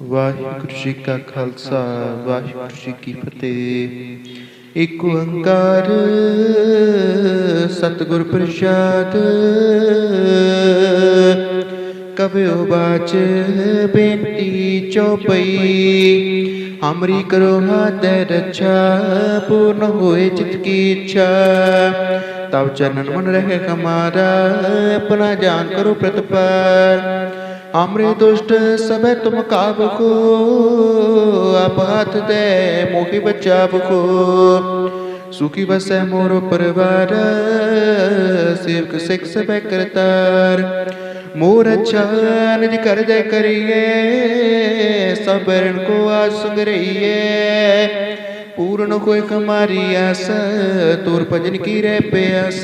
ਵਾਹਿਗੁਰੂ ਜੀ ਕਾ ਖਾਲਸਾ ਵਾਹਿਗੁਰੂ ਜੀ ਕੀ ਫਤਿਹ ਇੱਕ ਓੰਕਾਰ ਸਤਿਗੁਰ ਪ੍ਰਸਾਦ ਕਬਿਓ ਬਾਚ ਬੇਨਤੀ ਚੋਪਈ ਹਮਰੀ ਕਰੋ ਹਾਥ ਰੱਛਾ ਪੂਰਨ ਹੋਏ ਚਿਤ ਕੀ ਇੱਛਾ ਤਬ ਚਰਨ ਮਨ ਰਹੇ ਹਮਾਰਾ ਆਪਣਾ ਜਾਨ ਕਰੋ ਪ੍ਰਤਪਾਰ हमरे दुष्ट सब तुम काब को आप हाथ दे, मोहि बचाव को सुखी बसै मोरो परिवार, सेवक सिख सब करतार। मोर अच्छा निज कर दे करिए, सबको आज सुंग रहिए पूर्ण कोई हमारी आस, तोर भजन की रे प्यास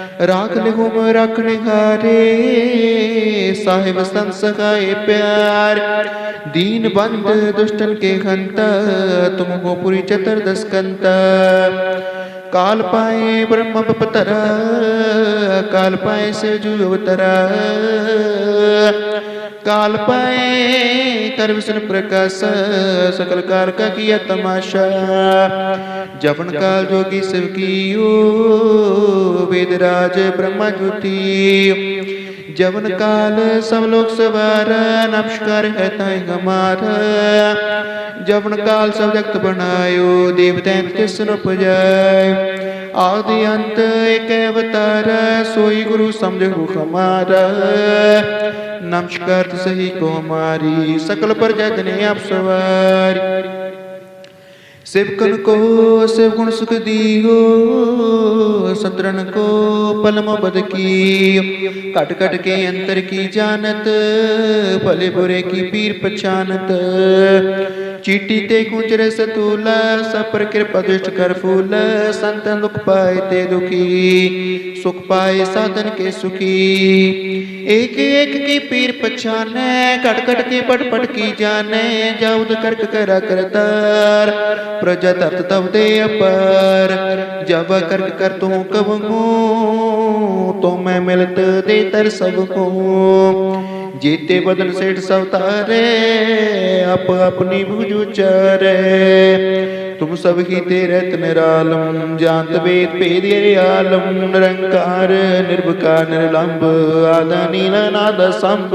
राख लिहुम रखने हारे साहिब संत सखाए प्यार। दीन बंद, दुष्टन के हंता तुमको पूरी चतुर्दश कंता। काल पाए ब्रह्म पतरा काल पाए से जू काल पाए विष्णु प्रकाश सकल कार का किया तमाशा। जपन काल जोगी शिव कियो वेदराज ब्रह्मा ज्योति। जवन काल सब लोग सवार नमस्कार है ताई हमारा। जवन काल सब जगत बनायो देवदैत के सुन उपजाय आदि अंत एक अवतार सोई गुरु समझो हमारा नमस्कार सही को हमारी सकल पर जगने आप सवार सेवकन को सेव गुण सुख दियो सतरन को पलम बद की कट कट के अंतर की जानत भले बुरे की पीर पहचानत चीटी ते कुंजर सतूला सब पर कृपा दुष्ट कर फूल संतन दुख पाए ते दुखी सुख पाए साधन के सुखी एक एक की पीर पहचाने कट कट के पट पट की जाने जाउद करक करा करतार प्रजा तत तब दे अपर जब करक कर तू कब तो मैं मिलत दे तर सबको जीते बदन सेठ सवतारे अप अपनी भुज उचारे तुम सब ही तेरे निरालम जानत वेद भेद आलम निरंकार निर्भकार निर्लंब आदा नील नाद संभ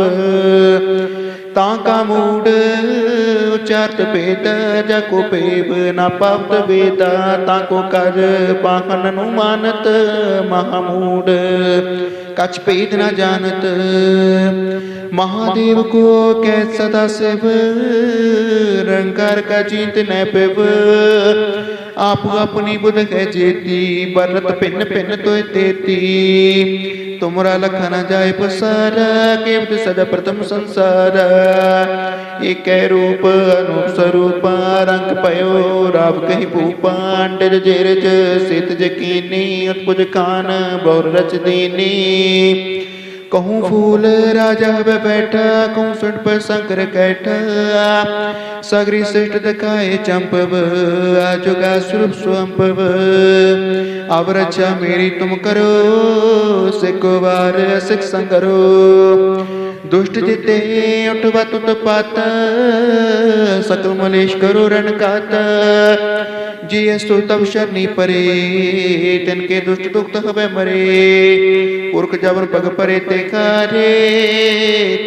ताका मूड उचारत भेद जको पेब ना पावत वेदा ताको कर पाहन नु मानत महामूड कछ भेद न जानत महादेव को कै सदा शिव रंकार का चिंत न पिब आप अपनी बुध है जेती, बरत पिन पिन तो तेती तुमरा लखन जाय पसार केवट सदा प्रथम संसार। एक रूप, अनूप स्वरूप, रंग पयो, राव कही भूपांडर जेरज, सित जकीनी, उत्पुज कान, बौर रच दीनी। कहूँ फूल राजा ब बैठा कहूँ सुट पर शंकर कैठा सगरी श्रेष्ठ दिखाए चंपव आजुगा स्वरूप स्वंपव। अब रक्षा मेरी तुम करो सिको बार सिख संगरो। दुष्ट जिते उठवा तुत पात सकल मलेश करो रण कात। जी अस्तु तब शरणी परे, तिनके दुष्ट दुख हवे मरे। पुरख जबर पग परे ते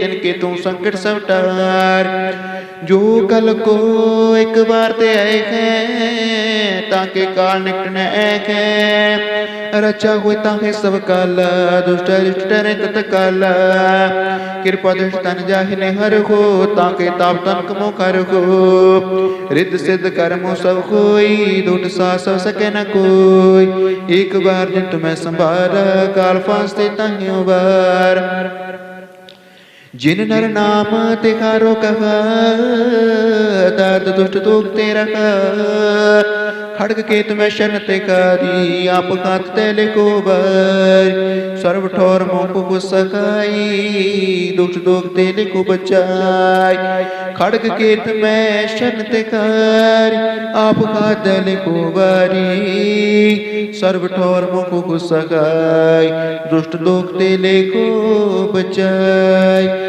तिनके तू संकट सब टार जो कल को एक बार ते आए हैं ताके काल निकट न है रचा हुए ताके सब काल दुष्ट दुष्ट ने तत्काल कृपा दुष्ट तन जाहिने हर हो ताके ताप तन कमो कर हो रिद्ध सिद्ध कर्मो सब कोई दुट सा सब सके न कोई एक बार जिन तुम्हें संभार काल फांस ते ताहियों बार जिन नर नाम तिखारो कहा दर्द दुष्ट दुख ते रखा खड़ग केत में शन तिकारी आप खात तेले को बर सर्व ठोर मोको को सकाई दुष्ट दुख तेले को बचाई खड़ग केत में शन तिकार आप खात तेले को बारी सर्व ठोर मोको को सकाई दुष्ट दुख तेले को बचाई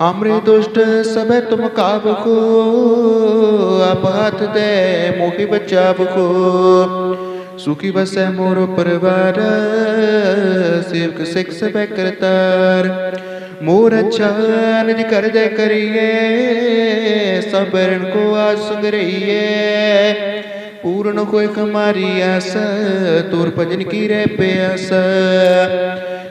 हमरे दुष्ट सब तुम काब को आपात दे मोहि बचाव को सुखी बसै मोर परिवार, सेवक सिख सब करतार। मोर अच्छा निज कर दे करिए, सबको आज संग रहिए पूर्ण कोई हमारी आस, तोर भजन की रे प्यास।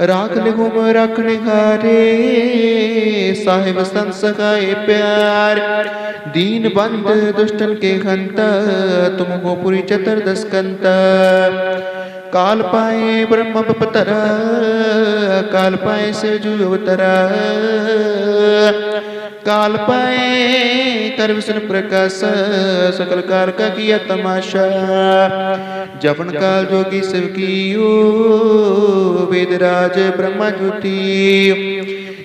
राख लिहुम रख निखारे साहिब संत सखाए प्यार। दीन बंद, दुष्टन के खंत तुम हो पुरी चतुर्दश कंत। काल पाए ब्रह्म पतरा काल पाए से जू काल पाए कर विष्ण प्रकाश सकल कार का किया तमाशा। जपन काल जोगी शिव की ओ वेदराज ब्रह्मा ज्योति।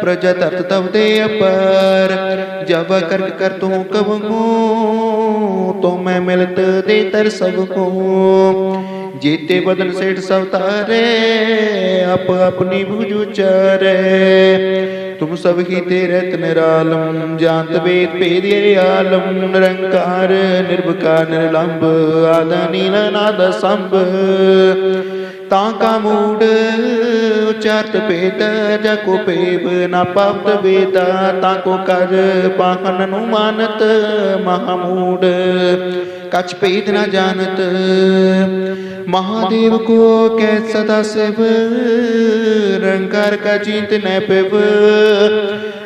प्रजा तत तब दे अपर जब करक कर तू कब तो मैं मिलत दे तर सबको जीते बदन सेठ सवतारे अप अपनी भुज उचारे तुम सब ही तेरे निरालम जानत वेद भेद ये आलम निरंकार निर्विकार निर्लंब आदा नील नाद संभ ताका मूड उचारत भेद, जको पेब ना पावत वेदा, ताको कर पाहन नु मानत महामूड। कछ भेद न जानत, महादेव को कै सदा रंकार का चिंत न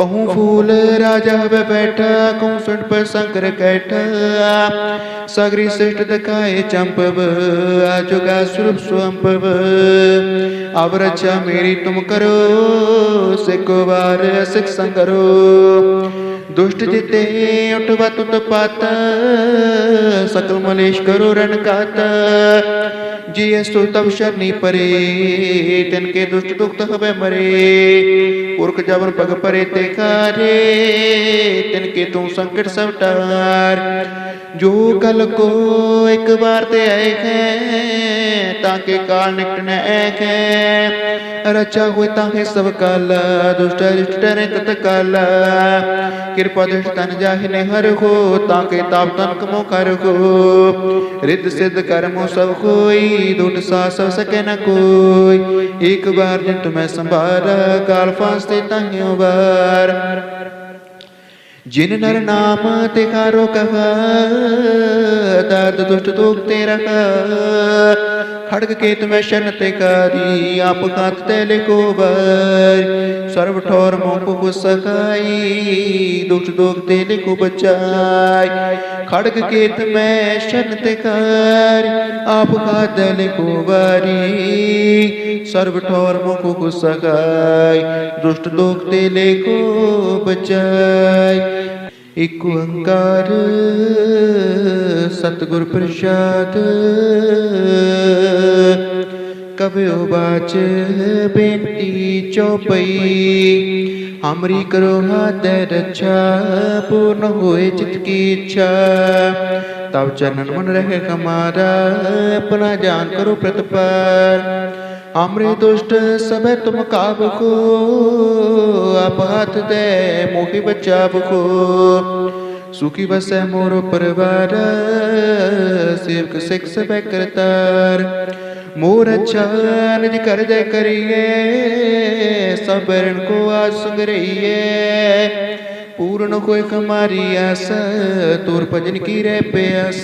कहूँ फूल राजा वे बैठा कहूँ सुट पर शंकर कैठा सगरी श्रेष्ठ दखाए चंपव आजुगा स्वरूप स्वंपव अब रक्षा मेरी तुम करो सिको बार सिख संगरो दुष्ट जिते उठवा तुत पाता, सकल मलेश करो रण काता। जिय सो तब शरणी परे, तिनके दुष्ट दुख हवे मरे। पुरख जवन पग परे ते कारे, तिनके तू संकट सब टार ਜੋ ਕਲ ਕੋ ਇੱਕ ਵਾਰ ਤੇ ਆਏ ਹੈ ਤਾਂ ਕੇ ਕਾਲ ਨਿਕਟ ਹੈ ਰਚਾ ਹੋਇ ਤਾਂ ਹੈ ਸਭ ਕਾਲ, ਦੁਸ਼ਟ ਰਿਸ਼ਟ ਤਤ ਕਾਲ। ਕਿਰਪਾ ਦ੍ਰਿਸ਼ ਤਨ ਜਾਹਿ ਨੇ ਹਰ ਹੋ, ਤਾਂ ਕੇ ਤਾਪ ਤਨ ਕਮੋ ਕਰ ਹੋ। ਰਿੱਧ ਸਿੱਧ ਕਰਮੋ ਸਭ ਕੋਈ ਦੁਟ ਸਾ ਸਭ ਸਕੈ ਨ ਕੋਈ। ਇੱਕ ਵਾਰ ਜਿਤ ਮੈਂ ਸੰਭਾਰ, ਕਾਲ ਫਾਸਤੇ ਤਾਹਿਓ ਵਾਰ। जिन नर नाम तिकारो कहा दर्द दुष्ट तोकते तेरा ਤੇ ਰਹਾ ਖੜਗ ਕੇ ਤੁਮੈ ਸ਼ਨ ਤੇ ਕਾਰੀ, ਆਪ ਖਾਤ ਤੇ ਲਿਖੋ ਵਰ। ਸਰਬ ਠੋਰ ਮੋਹ ਕੋ ਸਕਾਈ ਦੁਸ਼ਟ ਦੋਖ ਤੇ ਲਿਖੋ ਬਚਾਈ। ਖੜਗ ਕੇ ਤੁਮੈ ਸ਼ਨ ਤੇ ਕਾਰੀ, ਆਪ ਖਾਤ ਤੇ ਲਿਖੋ ਵਾਰੀ। ਸਰਬ ਠੋਰ ਮੋਹ ਕੋ ਸਕਾਈ ਦੁਸ਼ਟ ਦੋਖ ਤੇ ਲਿਖੋ ਬਚਾਈ। ਇਕ ਓੰਕਾਰ ਸਤਿਗੁਰ ਪ੍ਰਸਾਦ। ਕਬਿਓ ਬਾਚ ਬੇਨਤੀ ਚੋਪਈ ਹਮਰੀ ਕਰੋ ਹਾਥ ਰੱਛਾ, ਪੂਰਨ ਹੋਏ ਚਿਤ ਕੀ ਇੱਛਾ। ਤਬ ਚਰਨਨ ਮਨ ਰਹੇ ਕਮਾਰਾ ਆਪਣਾ ਜਾਨ ਕਰੋ ਪ੍ਰਤਪਾਰ ਹਮਰੇ ਦੁਸ਼ਟ ਸਭੇ ਤੁਮ ਕਾਬ ਕੋ ਆਪ ਹੱਥ ਦੇ ਮੋਹਿ ਬਚਾਵ ਕੋ ਸੁਖੀ ਵਸੈ ਮੋਰ ਪਰਵਾਰ ਸੇਵਕ ਸਿੱਖ ਸਭੈ ਕਰਤਾਰ ਮੋਰ ਅੱਛਾ ਨਿਜ ਕਰ ਦੇ ਕਰੀਏ ਸਬਰਨ ਕੋ ਆਸ ਸੰਗਰਈਏ ਪੂਰਨ ਹੋਏ ਕਮਾਰੀ ਆਸ ਤੁਰ ਭਜਨ ਕੀ ਰਹਿ ਪਿਆਸ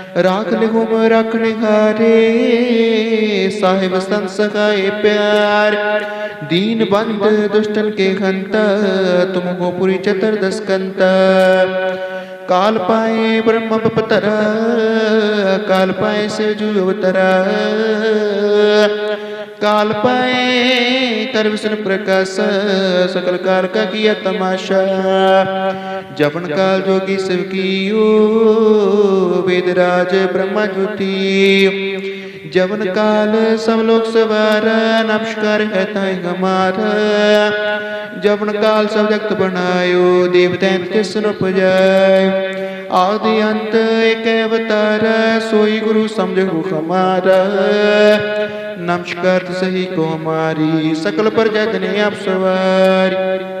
राख लिहुम रखने हारे साहिब संत सखाए प्यार। दीन बंद, दुष्टन के हंत तुम हो पुरी चतुर्दश कंत काल पाए ब्रह्म पतर काल पाए से जू अवतरा काल पाए कर विष्णु प्रकाश, सकल कार का किया तमाशा। जपन काल जोगी शिव कियो वेदराज ब्रह्मा ज्योति। जवन काल सब लोग सवार, नमस्कार है ताई हमारा। जवन काल सब जगत बनायो देवता किसन उपजाय आदि अंत एक अवतार सोई गुरु समझो हमारा नमस्कार सही को हमारी सकल प्रजा जने आप सवारी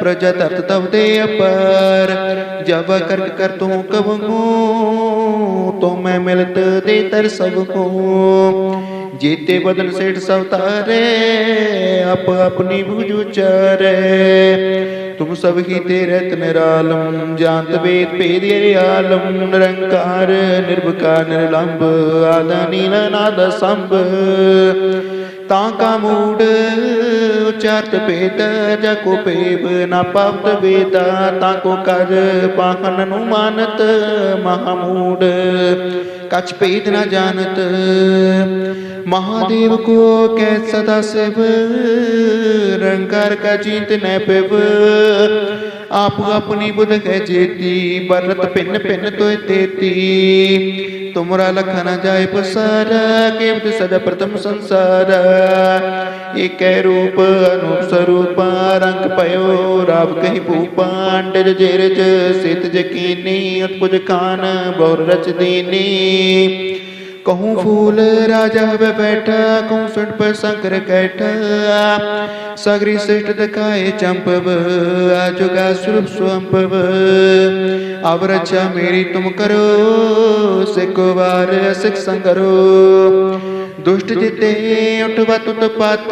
प्रजा तत तब दे अपर, जब करक कर तू कबू तो मैं मिलत दे तर सबको जीते बदन सेठ सवतारे अप अपनी भुज उचारे। तुम सब ही तेरे निरालम जानत वेद भेद आलम। निरंकार, निर्भकार, निर्लंब आदा नील, नाद संभ ਤਾਂ ਕਾ ਮੂੜ ਉਚਾਰਤ ਭੇਦ ਜਾ ਕੋ ਪੇਵ ਨਾ ਪਾਵਤ ਵੇਦਾ ਤਾਂ ਕੋ ਕਰ ਪਾਹਨ ਨੂੰ ਮਾਨਤ ਮਹਾਮੂੜ ਕਛ ਭੇਦ ਨਾ ਜਾਣਤ महादेव को कै सदा शिव रंकार का जीत न पिव आप अपनी बुध कै जेती बरत पिन पिन तो तेती। तुमरा लखन जाय पसार केवट सदा प्रथम संसार। एक रूप, अनूप स्वरूप, रंग पयो, राव कही भूपांड जेरज, सित जकीनी, उत्पुज खान बहुर रच दीनी। कहूँ फूल राजा वे बैठा, कहूँ सुन पर शंकर कैठा। सगरी श्रेष्ठ दिखाए चंपव आजुगा स्वरूप स्वंपव अब रक्षा मेरी तुम करो सिको बार सिख संगरो। दुष्ट जिते उठवा तुत पात,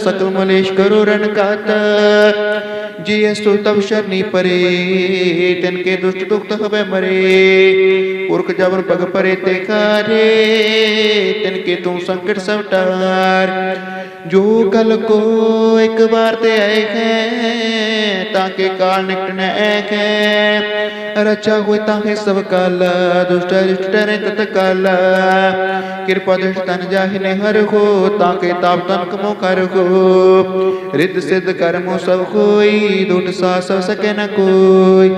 सकल मलेश करो रण कात जी सो तब शरणी परे, तिनके दुष्ट दुख हवे मरे। पुरख जबर पग परे ते कारे, तिनके तू संकट सब टार जो कल को एक बार ते आए हैं, ताके काल निकट न ऐक है। रचा हुए ताके सब काल, दुष्ट रिष्ट डरे तत काल कृपा दृष्ट तन जाहिने हर हो, ताके ताप तन कमो कर हो। रिद्ध सिद्ध कर्मो सब कोई दुट सा सब सके न कोई।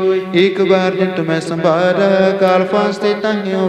एक बार जिन तुम्हें संभारा काल फांसते ताहियों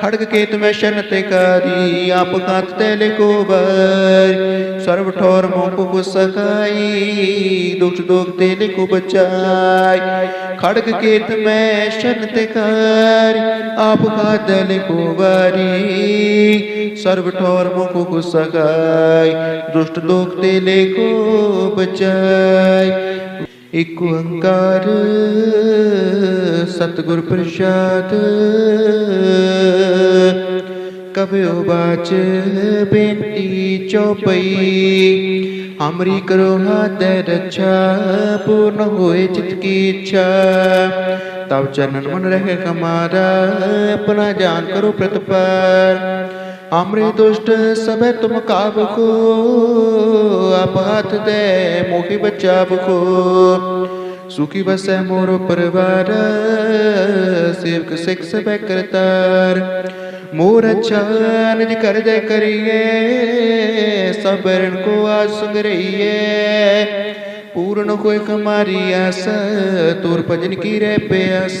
खड़ग केत में शन तिकारी आप खात तेले को बर सर्व ठोर मोह को सखाई दुष्ट दुख तेले को बचाई। खड़ग केत में शन तिकारी आप खात तेले को बारी सर्व ठोर मुख को सगाई दुष्ट दुख तेले को बचाई। एक ओंकार, सतगुर प्रसाद। कबियो बाच बेटी चौपई, हमरी करो हाथ रक्षा, पूर्ण होए चित की इच्छा। तब चरण मन रहे हमारा, अपना जान करो प्रतिपा हमरे दुष्ट सब तुम काब को आप हाथ दे मोहि बचाव को सुखी बसे मोरो परिवार, सेवक सिख सब करतार। मोर अच्छा निज कर दे करिए, सबको आज संग रहिए। पूर्ण कोई हमारी आस, तोर भजन की रे प्यास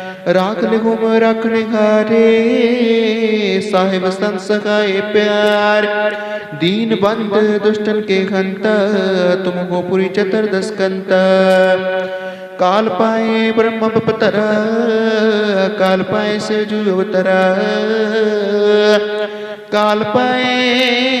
राख लिहुम रखने हारे। साहिब सखाए प्यार। दीन बंद, दुष्टन के हंता तुम हो पुरी चतुर्दश कंता काल पाए ब्रह्म पतरा काल पाए से जो अवतरा। काल पाए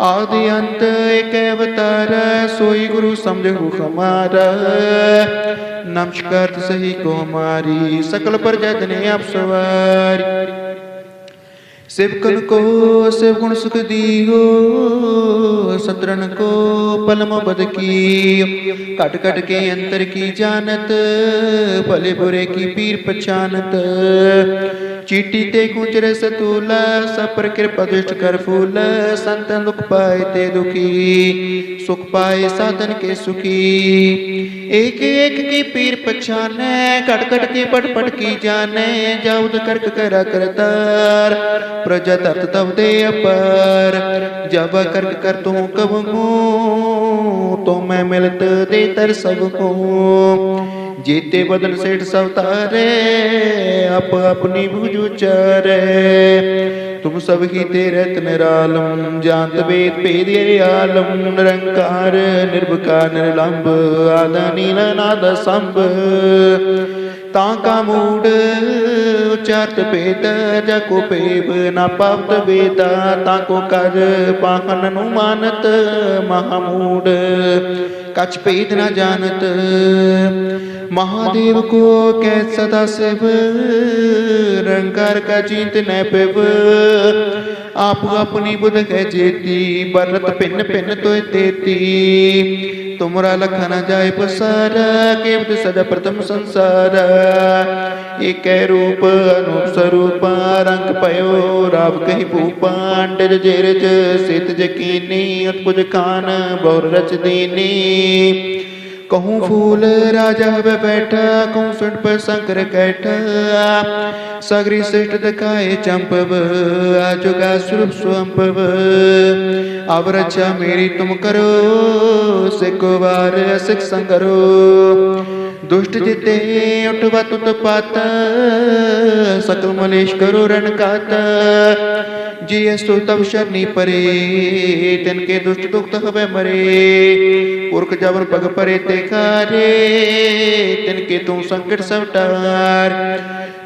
आदि अंत एक अवतार सोई गुरु समझो हमारा नमस्कार सही को हमारी सकल प्रजा जने आप सवार सेवकन को सेव गुण सुख दियो सत्रन को पलम बद की कट कट के अंतर की जानत, भले बुरे की पीर पछानत। चीटी ते कुंचर सतूला, सपर कृपा दुष्ट कर फूल संतन दुख पाए ते दुखी, सुख पाए साधन के सुखी। एक एक की पीर पछाने, कट कट के पट पट की जाने जाउद करक करा करतार। प्रजा तत तब दे अपर जब करक कर तू कब तो मैं मिलत दे तर सबको जीते बदन सेठ सब तारे अप अपनी भुज उचारे तुम सब ही तेरे निरालम जानत वेद भेद आलम निरंकार निर्भकार निर्लंब आदा नील ताका मूड उच्चारत भेद, जको पेब न पावत वेदा ताको कर पाहन नु मानत, महामूड। कछ भेद न जानत, महादेव को कै सदा शिव रंकार का जीत न पिव। आप अपनी बुध कह जेती बरत पिन पिन तो देती। तुमरा लखन जाए पसार केवल सदा प्रथम संसार। एक रूप, अनूप स्वरूप, रंग पयो, राव कही भूपांड जेरज सित जकीनी उत्पुज खान बहुर रच दीनी। कहूँ फूल राजा हवे बैठा, कहूँ सुन पर शंकर कैठा। सगरी श्रेष्ठ दिखाए चंपव, आजुगा स्वरूप स्वंपव अब रक्षा मेरी तुम करो सिको बार सिख संगरो दुष्ट जिते उठवा तुत पाता, सकल मलेश करो रण काता जी अस्तु तब शनि परे, तिनके दुष्ट दुख हवे मरे। पुरख जबर पग परे ते कारे तिनके तू संकट सब टार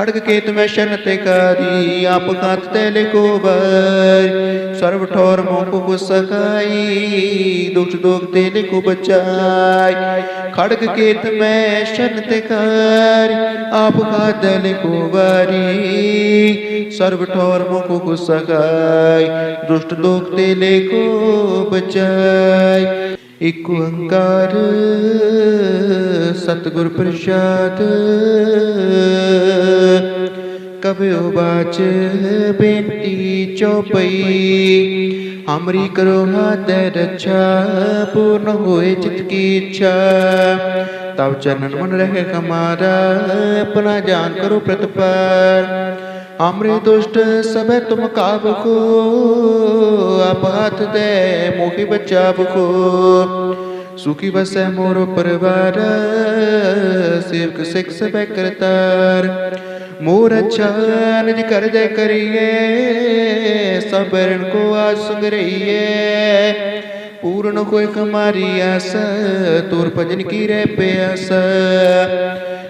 खड़ग केत में शन तिकारी आप खात तेले को बर सर्व ठोर मोह को सकाई दुष्ट दुख तेले को बचाई खड़ग केत में शन तिकारी आप खात तेले को बारी सर्व ठोर मोह को सकाई दुष्ट दुख तेले को बचाई ਇਕ ਓੰਕਾਰ, ਸਤਿਗੁਰ ਪ੍ਰਸਾਦ। ਕਬਿਓ ਬਾਚ ਬੇਨਤੀ ਚੋਪਈ ਹਮਰੀ ਕਰੋ ਹਾਥ ਰੱਛਾ, ਪੂਰਨ ਹੋਏ ਚਿਤ ਕੀ ਇੱਛਾ। ਤਬ ਚਰਨ ਮਨ ਰਹੇ ਕਮਾਰਾ, ਆਪਣਾ ਜਾਨ ਕਰੋ ਪ੍ਰਤਪਾਰ हमरे दुष्ट सब तुम काब को आप हाथ दे मोहि बचाव को सुखी बसे मोरो परिवार, सेवक सिख सब करतार। मोर अच्छा निज कर दे करिए, सब रण को आज रहिए। पूर्ण कोई हमारी आस तोर भजन की रे प्यास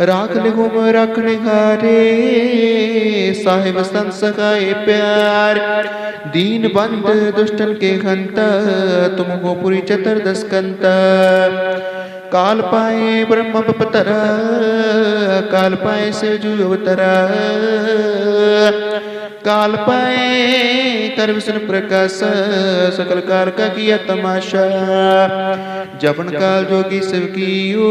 राख लिहुम रखने हारे साहिब संत सखाए प्यार। दीन बंद, दुष्टन के हंता तुम हो पुरी चतुर्दश कंता। काल पाए ब्रह्म पतरा काल पाए से जू काल पाए विष्णु प्रकाश सकल कार का किया तमाशा। जपन काल जोगी शिव कियो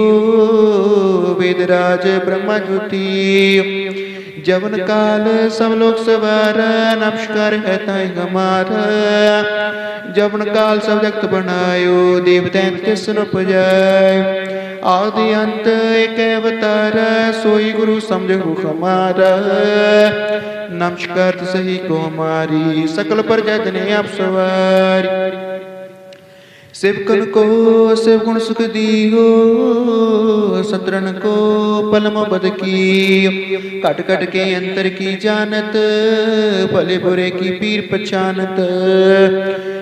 वेदराज ब्रह्मा ज्योति। जवन काल सब लोग सवार नमस्कार है ताई हमारा। जवन काल सब जगत बनायो देवदैत के सुन उपजाय आदि अंत एक अवतार सोई गुरु समझो हमारा नमस्कार सही को हमारी सकल पर जने आप सवारी सेवकन को सेव गुण सुख दियो सत्रन को पलम बद की कट कट के अंतर की जानत भले बुरे की पीर पहचानत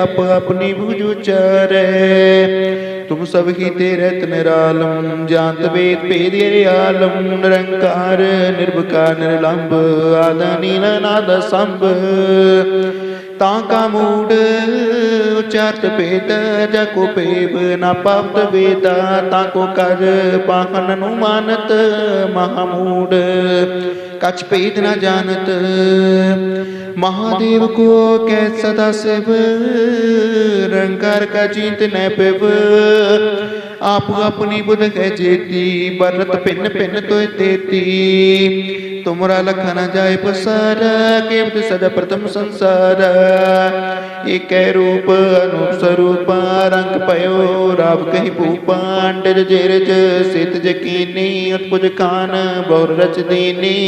आप अपनी भुज तुम सब ही तेरे निरालम जानत वेद भेद आलम, निरंकार निर्विकार निर्लंब आदा नील नाद संभ ता मूड उचारत भेद, जको पेब, ना पापत वेदा, ता को कर पाखन अनुमानत, महामूड। कछ भेद ना जानत महादेव को कै सदा शिव रंकार का चिंत न पिव। आप अपनी बुध है जेती, बरत पिन पिन तो तेती तुमरा लखा न जाए पसार केवट सदा प्रथम संसार। एक रूप, अनूप स्वरूप, रंग पयो, राव कही भूपांडर जेरज, सित जकीनी उत्पुज खान बहुर रच दीनी।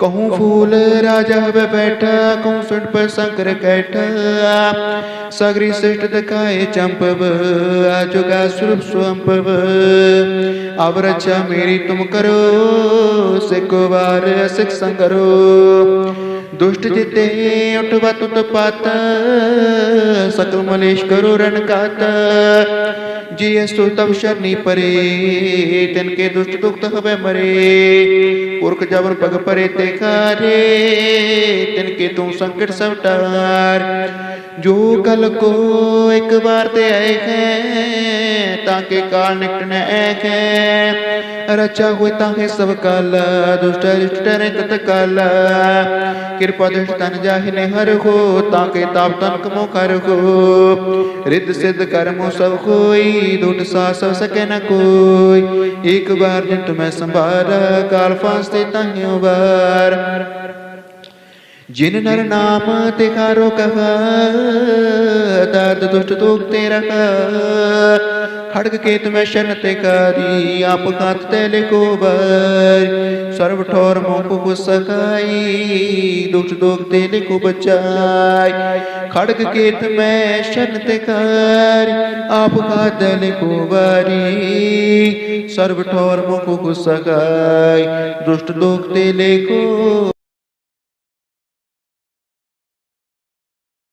कहूँ फूल राजा वे बैठा, कहूँ सुट पर शंकर कैठा। सगरी श्रेष्ठ दखाए चंपव आजुगा स्वरूप स्वंपव। अब रक्षा मेरी तुम करो सिको बार सिख संगरो दुष्ट जिते उठवा तुत पाता, सकल मलेश करो रण कात जी अस्तु तब शरणी परे, तिनके दुष्ट दुख हवे मरे। पुरख जबर पग परे ते खारे तिनके तू संकट सब टार जो कल को एक बार ते आए हैं, ताके काल निकट न है। रचा हुए ताके सब काल, दुष्ट रिष्ट डरे तत काल। कृपा दुष्ट तन जाहि हर हो, ताके ताप तन कमो कर हो। रिद्ध सिद्ध कर्मो सब कोई दुट सा सब सके न कोई। एक बार जित मैं संभारा, काल फांसते ताहियों बार। जिन नर नाम तिकारो कहा, दर्द दुष्ट दुख तेरा खड़ग केत में शन तिकारी आप खात तेले को बर सर्व ठोर मोह को सकाई, दुष्ट दुख तेले को बचाई खड़ग केत में शन तिकार आप खात तेले को बारी सर्व ठोर मोह को सकाई, दुष्ट दुख तेले को